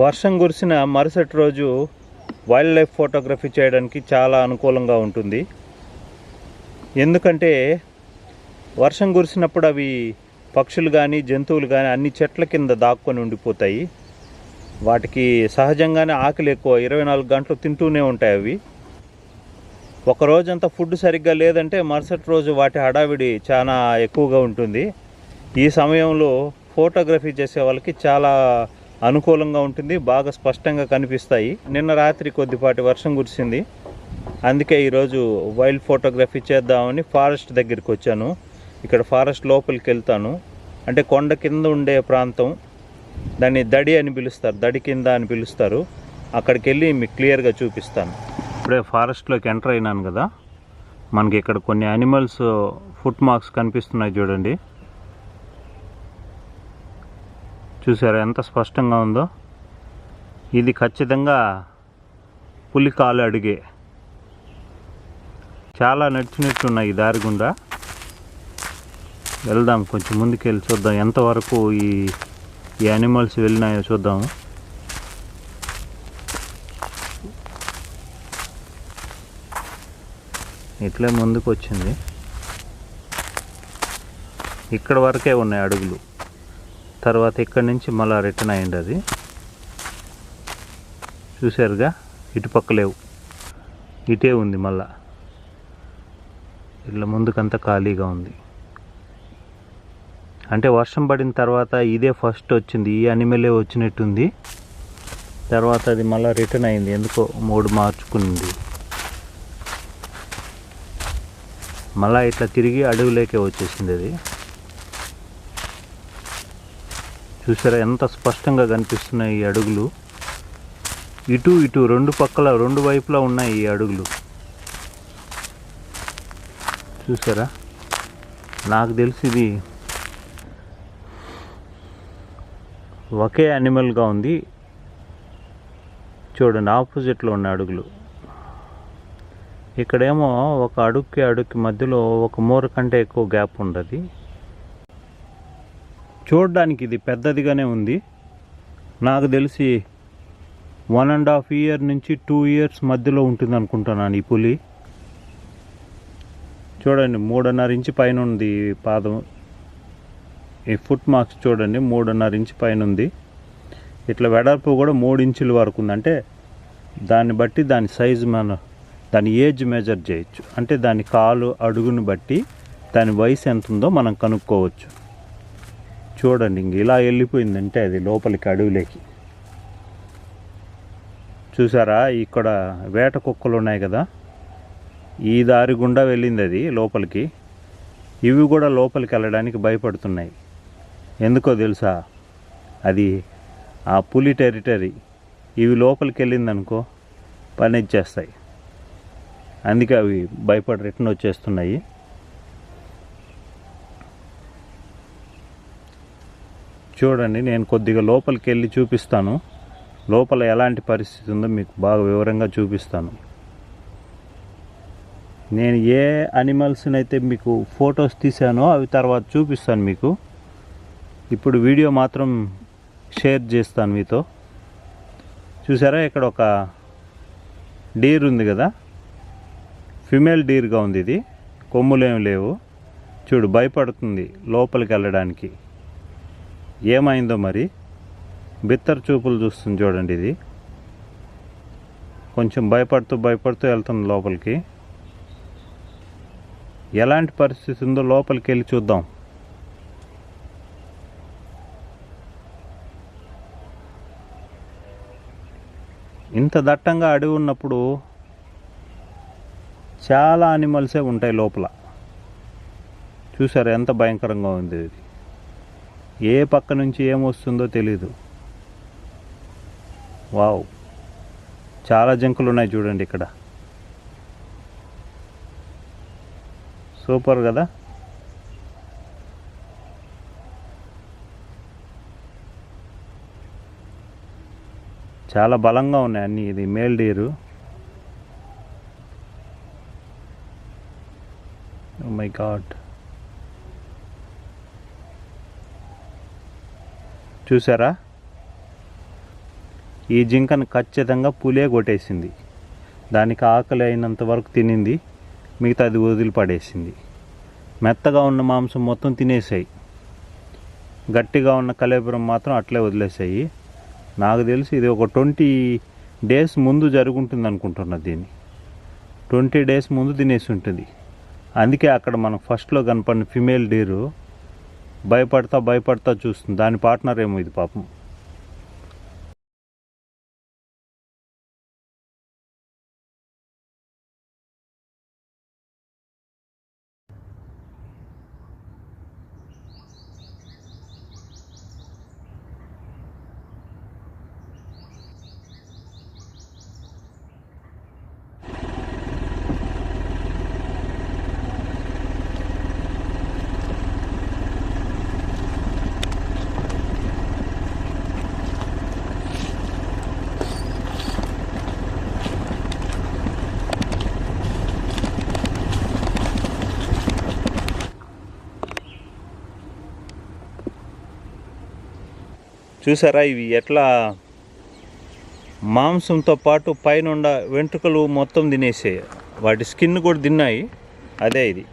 వర్షం కురిసిన మరుసటి రోజు వైల్డ్ లైఫ్ ఫోటోగ్రఫీ చేయడానికి చాలా అనుకూలంగా ఉంటుంది. ఎందుకంటే వర్షం కురిసినప్పుడు అవి పక్షులు కానీ జంతువులు కానీ అన్ని చెట్ల కింద దాక్కొని ఉండిపోతాయి. వాటికి సహజంగానే ఆకలి ఎక్కువ ఇరవై నాలుగు గంటలు తింటూనే ఉంటాయి అవి. ఒక రోజంతా ఫుడ్ సరిగ్గా లేదంటే మరుసటి రోజు వాటి హడావిడి చాలా ఎక్కువగా ఉంటుంది. ఈ సమయంలో ఫోటోగ్రఫీ చేసే వాళ్ళకి చాలా అనుకూలంగా ఉంటుంది బాగా స్పష్టంగా కనిపిస్తాయి. నిన్న రాత్రి కొద్దిపాటి వర్షం కురిసింది. అందుకే ఈరోజు వైల్డ్ ఫోటోగ్రఫీ చేద్దామని ఫారెస్ట్ దగ్గరికి వచ్చాను. ఇక్కడ ఫారెస్ట్ లోపలికి వెళ్తాను. అంటే కొండ కింద ఉండే ప్రాంతం దాన్ని దడి అని పిలుస్తారు దడి కింద అని పిలుస్తారు. అక్కడికి వెళ్ళి మీకు క్లియర్గా చూపిస్తాను. ఇప్పుడే ఫారెస్ట్లోకి ఎంటర్ అయినాను కదా. మనకి ఇక్కడ కొన్ని యానిమల్స్ ఫుట్ మార్క్స్ కనిపిస్తున్నాయి చూడండి. చూసారా ఎంత స్పష్టంగా ఉందో? ఇది ఖచ్చితంగా పులి కాలు అడిగే. చాలా నడిచినట్టున్నాయి ఈ దారి గుండా. వెళ్దాం కొంచెం ముందుకు వెళ్ళి చూద్దాం. ఎంతవరకు ఈ ఈ యానిమల్స్ వెళ్ళినాయో చూద్దాము ఇట్లే ముందుకు వచ్చింది ఇక్కడ వరకే ఉన్నాయి అడుగులు. తర్వాత ఇక్కడి నుంచి మళ్ళీ రిటర్న్ అయ్యింది అది. చూసారుగా ఇటుపక్క లేవు. ఇటే ఉంది మళ్ళా. ఇట్లా ముందుకంతా ఖాళీగా ఉంది. అంటే వర్షం పడిన తర్వాత ఇదే ఫస్ట్ వచ్చింది. ఈ అనిమలే వచ్చినట్టుంది. తర్వాత అది మళ్ళీ రిటర్న్ అయింది. ఎందుకో మూడు మార్చుకుంది. మళ్ళీ ఇట్లా తిరిగి అడవిలోకే వచ్చేసింది అది. చూసారా? ఎంత స్పష్టంగా కనిపిస్తున్నాయి ఈ అడుగులు. ఇటు ఇటు రెండు పక్కల రెండు వైపులా ఉన్నాయి ఈ అడుగులు. చూసారా? నాకు తెలిసి ఇది ఒకే యానిమల్గా ఉంది. చూడండి ఆపోజిట్లో ఉన్న అడుగులు. ఇక్కడేమో ఒక అడుగుకి అడుగుకి మధ్యలో ఒక మూర కంటే ఎక్కువ గ్యాప్ ఉండదు. చూడడానికి ఇది పెద్దదిగానే ఉంది. నాకు తెలిసి వన్ అండ్ హాఫ్ ఇయర్ నుంచి టూ ఇయర్స్ మధ్యలో ఉంటుంది అనుకుంటున్నాను ఈ పులి. చూడండి మూడున్నర ఇంచు పైన ఉంది ఈ పాదం. ఈ ఫుట్ మార్క్స్ చూడండి మూడున్నర ఇంచు పైన ఉంది. ఇట్లా వెడల్పు కూడా మూడు ఇంచుల వరకు ఉంది. అంటే దాన్ని బట్టి దాని సైజు మన దాని ఏజ్ మెజర్ చేయొచ్చు. అంటే దాని కాలు అడుగుని బట్టి దాని వయసు ఎంత ఉందో మనం కనుక్కోవచ్చు. చూడండి ఇంక ఇలా వెళ్ళిపోయిందంటే అది లోపలికి అడవిలోకి. చూసారా? ఇక్కడ వేట కుక్కలు ఉన్నాయి కదా? ఈ దారి గుండా వెళ్ళింది అది లోపలికి. ఇవి కూడా లోపలికి వెళ్ళడానికి భయపడుతున్నాయి. ఎందుకో తెలుసా? అది ఆ పులి టెరిటరీ. ఇవి లోపలికి వెళ్ళిందనుకో పని ఇచ్చేస్తాయి అందుకే అవి భయపడి రిటర్న్ వచ్చేస్తున్నాయి. చూడండి నేను కొద్దిగా లోపలికి వెళ్ళి చూపిస్తాను. లోపల ఎలాంటి పరిస్థితి ఉందో మీకు బాగా వివరంగా చూపిస్తాను. నేను ఏ అనిమల్స్ని అయితే మీకు ఫొటోస్ తీసానో అవి తర్వాత చూపిస్తాను మీకు. ఇప్పుడు వీడియో మాత్రం షేర్ చేస్తాను మీతో. చూసారా ఇక్కడ ఒక డీర్ ఉంది కదా? ఫిమేల్ డీర్గా ఉంది ఇది. కొమ్ములేం లేవు. చూడు భయపడుతుంది లోపలికి వెళ్ళడానికి. ఏమైందో మరి? బిత్తర చూపులు చూస్తుంది చూడండి ఇది. కొంచెం భయపడుతూ భయపడుతూ వెళ్తుంది లోపలికి. ఎలాంటి పరిస్థితి ఉందో లోపలికి వెళ్ళి చూద్దాం. ఇంత దట్టంగా అడవి ఉన్నప్పుడు చాలా అనిమల్సే ఉంటాయి లోపల. చూసారు ఎంత భయంకరంగా ఉంది ఇది. ఏ పక్క నుంచి ఏమొస్తుందో తెలీదు. వావ్. చాలా జంకులు ఉన్నాయి చూడండి ఇక్కడ. సూపర్ కదా? చాలా బలంగా ఉన్నాయి అన్నీ. ఇది మేల్ డీరు. My God. చూసారా ఈ జింకను ఖచ్చితంగా పులే కొట్టేసింది. దానికి ఆకలి అయినంత వరకు తినింది. మిగతా అది వదిలిపడేసింది. మెత్తగా ఉన్న మాంసం మొత్తం తినేసాయి గట్టిగా ఉన్న కలేపురం మాత్రం అట్లే వదిలేసాయి నాకు తెలిసి ఇది ఒక ట్వంటీ డేస్ ముందు జరుగుంటుంది అనుకుంటున్నా దీన్ని. ట్వంటీ డేస్ ముందు తినేసి ఉంటుంది. అందుకే అక్కడ మనకు ఫస్ట్లో కనపడిన ఫిమేల్ డీరు భయపడతా భయపడతా చూస్తుంది. దాని పార్ట్నర్ ఏమో ఇది పాపం. చూసారా ఇవి ఎట్లా మాంసంతో పాటు పైన వెంట్రుకలు మొత్తం తినేసాయి వాటి స్కిన్ కూడా తిన్నాయి. అదే ఇది.